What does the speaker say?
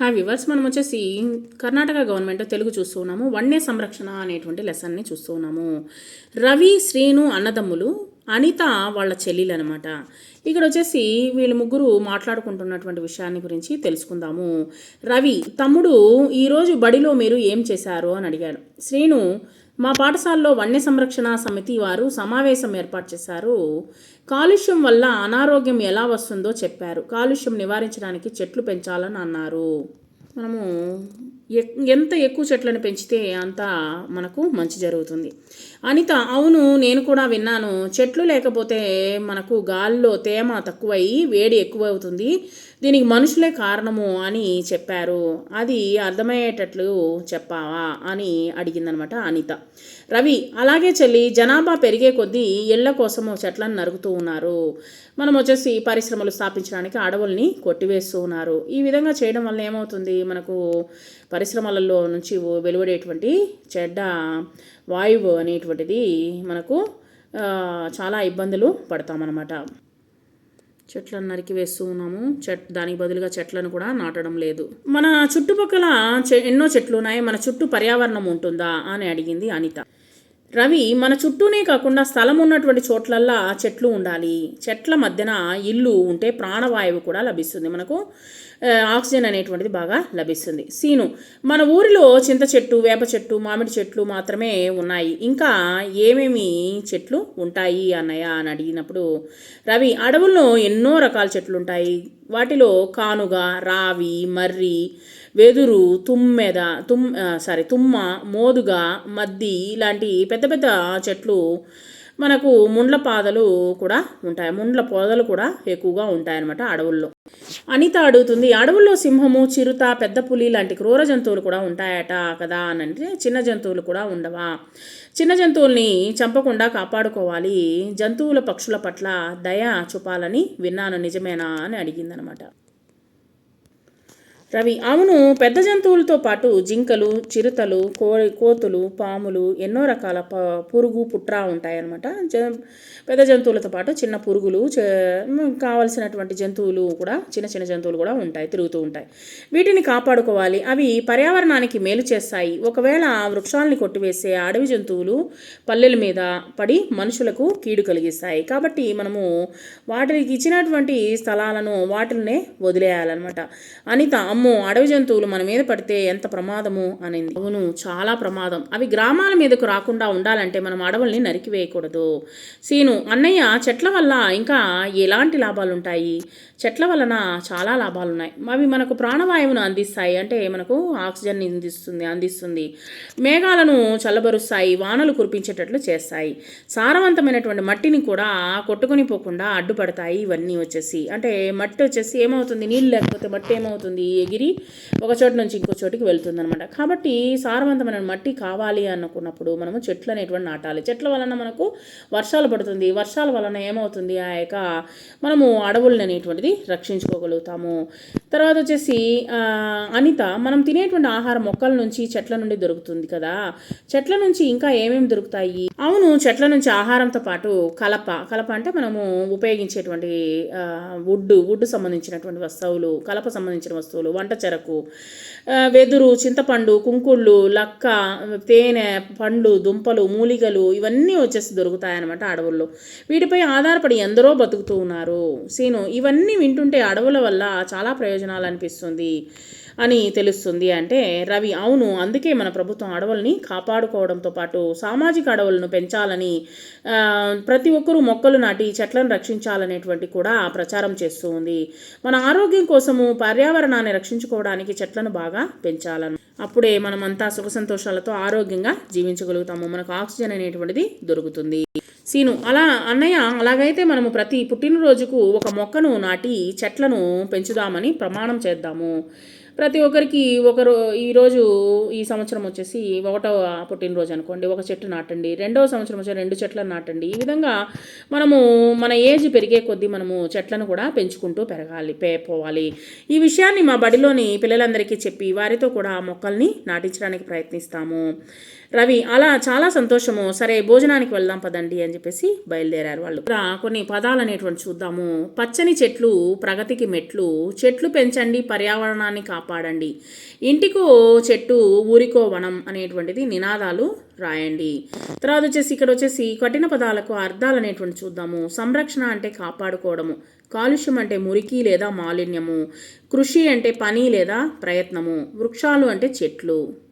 Hi viewers మనం వచ్చేసి Karnataka government Telugu చూస్తూ ఉన్నాము. వన్య సంరక్షణ అనేటువంటి లెసన్ని చూస్తూ ఉన్నాము. రవి శ్రీను అన్నదమ్ములు అనిత వాళ్ళ చెల్లెలు అనమాట ఇక్కడ వచ్చేసి వీళ్ళు ముగ్గురు మాట్లాడుకుంటున్నటువంటి విషయాన్ని గురించి తెలుసుకుందాము. రవి తమ్ముడు ఈరోజు బడిలో మీరు ఏం చేశారు అని అడిగాడు. శ్రీను మా పాఠశాలలో వన్య సంరక్షణ సమితి వారు సమావేశం ఏర్పాటు చేశారు. కాలుష్యం వల్ల అనారోగ్యం ఎలా వస్తుందో చెప్పారు. కాలుష్యం నివారించడానికి చెట్లు పెంచాలని అన్నారు. మనము ఎంత ఎక్కువ చెట్లను పెంచితే అంత మనకు మంచి జరుగుతుంది. అనిత అవును నేను కూడా విన్నాను. చెట్లు లేకపోతే మనకు గాల్లో తేమ తక్కువయ్యి వేడి ఎక్కువ అవుతుంది దీనికి మనుషులే కారణము అని చెప్పారు. అది అర్థమయ్యేటట్లు చెప్పావా అని అడిగిందనమాట అనిత. రవి అలాగే చెల్లి జనాభా పెరిగే కొద్దీ ఇళ్ళ కోసము చెట్లను నరుకుతూ ఉన్నారు. మనం వచ్చేసి పరిశ్రమలు స్థాపించడానికి అడవుల్ని కొట్టివేస్తూ ఉన్నారు. ఈ విధంగా చేయడం వల్ల ఏమవుతుంది? మనకు పరిశ్రమలలో నుంచి వెలువడేటువంటి చెడ్డ వాయువు అనేటువంటిది మనకు చాలా ఇబ్బందులు పడతామన్నమాట. చెట్లను నరికి వేస్తూ ఉన్నాము. చెట్ దానికి బదులుగా చెట్లను కూడా నాటడం లేదు. మన చుట్టుపక్కల చె- ఎన్నో చెట్లు ఉన్నాయి. మన చుట్టూ పర్యావరణం ఉంటుందా అని అడిగింది అనిత. రవి మన చుట్టూనే కాకుండా స్థలం ఉన్నటువంటి చోట్లల్లా చెట్లు ఉండాలి. చెట్ల మధ్యన ఇల్లు ఉంటే ప్రాణవాయువు కూడా లభిస్తుంది మనకు. ఆక్సిజన్ అనేటువంటిది బాగా లభిస్తుంది. సీను మన ఊరిలో చింత చెట్టు వేప చెట్టు మామిడి చెట్లు మాత్రమే ఉన్నాయి. ఇంకా ఏమేమి చెట్లు ఉంటాయి అన్నయ్య అని అడిగినప్పుడు రవి అడవుల్లో ఎన్నో రకాల చెట్లు ఉంటాయి. వాటిలో కానుగ రావి మర్రి వెదురు తుమ్మెద తుమ్ సారీ తుమ్మ మోదుగ మద్ది ఇలాంటి పెద్ద పెద్ద చెట్లు మనకు ముండ్ల పాదలు కూడా ఉంటాయి. ముండ్ల పొదలు కూడా ఎక్కువగా ఉంటాయన్నమాట అడవుల్లో. అనిత అడుగుతుంది అడవుల్లో సింహము చిరుత పెద్ద పులి లాంటి క్రూర జంతువులు కూడా ఉంటాయట కదా? అని అంటే చిన్న జంతువులు కూడా ఉండవా? చిన్న జంతువుల్ని చంపకుండా కాపాడుకోవాలి. జంతువుల పక్షుల పట్ల దయ చూపాలని విన్నాను. నిజమేనా? అని అడిగిందనమాట రవి అవును పెద్ద జంతువులతో పాటు జింకలు చిరుతలు కో కోతులు పాములు ఎన్నో రకాల ప పురుగు పుట్రా ఉంటాయన్నమాట. జ పెద్ద జంతువులతో పాటు చిన్న పురుగులు కావలసినటువంటి జంతువులు కూడా చిన్న చిన్న జంతువులు కూడా ఉంటాయి తిరుగుతూ ఉంటాయి. వీటిని కాపాడుకోవాలి. అవి పర్యావరణానికి మేలు చేస్తాయి. ఒకవేళ వృక్షాలని కొట్టివేసే అడవి జంతువులు పల్లెల మీద పడి మనుషులకు కీడు కలిగిస్తాయి. కాబట్టి మనము వాటికి ఇచ్చినటువంటి స్థలాలను వాటిల్నే వదిలేయాలన్నమాట. అనిత అమ్మో అడవి జంతువులు మన మీద పడితే ఎంత ప్రమాదము అనింది. అవును చాలా ప్రమాదం. అవి గ్రామాల మీదకు రాకుండా ఉండాలంటే మనం అడవుల్ని నరికివేయకూడదు. సీను అన్నయ్య చెట్ల వల్ల ఇంకా ఎలాంటి లాభాలు ఉంటాయి చెట్ల వలన చాలా లాభాలు ఉన్నాయి అవి మనకు ప్రాణవాయువును అందిస్తాయి. అంటే మనకు ఆక్సిజన్ అందిస్తుంది అందిస్తుంది. మేఘాలను చల్లబరుస్తాయి వానలు కురిపించేటట్లు చేస్తాయి. సారవంతమైనటువంటి మట్టిని కూడా కొట్టుకొని పోకుండా అడ్డుపడతాయి ఇవన్నీ వచ్చేసి. అంటే మట్టి వచ్చేసి ఏమవుతుంది? నీళ్ళు లేకపోతే మట్టి ఏమవుతుంది? ఎగిరి ఒక చోటు నుంచి ఇంకో చోటికి వెళ్తుందనమాట కాబట్టి సారవంతమైన మట్టి కావాలి అనుకున్నప్పుడు మనము చెట్లు అనేటువంటి నాటాలి. చెట్ల వలన మనకు వర్షాలు పడుతుంది. వర్షాల వలన ఏమవుతుంది? ఆ యొక్క మనము అడవులను అనేటువంటిది రక్షించుకోగలుగుతాము. తర్వాత వచ్చేసి ఆ, అనిత మనం తినేటువంటి ఆహారం మొక్కల నుంచి చెట్ల నుండి దొరుకుతుంది కదా. చెట్ల నుంచి ఇంకా ఏమేమి దొరుకుతాయి? అవును చెట్ల నుంచి ఆహారంతో పాటు కలప. కలప అంటే మనము ఉపయోగించేటువంటి వుడ్ వుడ్ సంబంధించినటువంటి వస్తువులు కలప సంబంధించిన వస్తువులు వంట చెరకు వెదురు చింతపండు కుంకుళ్ళు లక్క తేనె పండ్లు దుంపలు మూలికలు ఇవన్నీ వచ్చేసి దొరుకుతాయన్నమాట అడవుల్లో. వీటిపై ఆధారపడి ఎందరో బతుకుతూ ఉన్నారు. సీను ఇవన్నీ వింటుంటే అడవుల వల్ల చాలా ప్రయోజనాలు అనిపిస్తుంది అని తెలుస్తుంది అంటే రవి అవును అందుకే మన ప్రభుత్వం అడవుల్ని కాపాడుకోవడంతో పాటు సామాజిక అడవులను పెంచాలని ప్రతి ఒక్కరూ మొక్కలు నాటి చెట్లను రక్షించాలనేటువంటి కూడా ప్రచారం చేస్తూ ఉంది. మన ఆరోగ్యం కోసము పర్యావరణాన్ని రక్షించుకోవడానికి చెట్లను బాగా పెంచాలను అప్పుడే మనమంతా సుఖ సంతోషాలతో ఆరోగ్యంగా జీవించగలుగుతాము. మనకు ఆక్సిజన్ అనేటువంటిది దొరుకుతుంది. సీను అలా అన్నయ్య అలాగైతే మనము ప్రతి పుట్టినరోజుకు ఒక మొక్కను నాటి చెట్లను పెంచుదామని ప్రమాణం చేద్దాము. ప్రతి ఒక్కరికి ఒకరు ఈరోజు ఈ సంవత్సరం వచ్చేసి ఒకటవ పుట్టినరోజు అనుకోండి ఒక చెట్టు నాటండి రెండవ సంవత్సరం వచ్చి రెండు చెట్లను నాటండి. ఈ విధంగా మనము మన ఏజ్ పెరిగే కొద్దీ మనము చెట్లను కూడా పెంచుకుంటూ పెరగాలి పే పోవాలి ఈ విషయాన్ని మా బడిలోని పిల్లలందరికీ చెప్పి వారితో కూడా మొక్కల్ని నాటించడానికి ప్రయత్నిస్తాము. రవి అలా చాలా సంతోషము. సరే భోజనానికి వెళ్దాం పదండి అని చెప్పేసి బయలుదేరారు వాళ్ళు. ఇక్కడ కొన్ని పదాలు అనేటువంటి చూద్దాము. పచ్చని చెట్లు ప్రగతికి మెట్లు. చెట్లు పెంచండి పర్యావరణాన్ని కాపాడండి. ఇంటికో చెట్టు ఊరికో వనం అనేటువంటిది నినాదాలు రాయండి. తర్వాత వచ్చేసి ఇక్కడ వచ్చేసి కఠిన పదాలకు అర్థాలు అనేటువంటి చూద్దాము. సంరక్షణ అంటే కాపాడుకోవడము. కాలుష్యం అంటే మురికి లేదా మాలిన్యము. కృషి అంటే పని లేదా ప్రయత్నము. వృక్షాలు అంటే చెట్లు.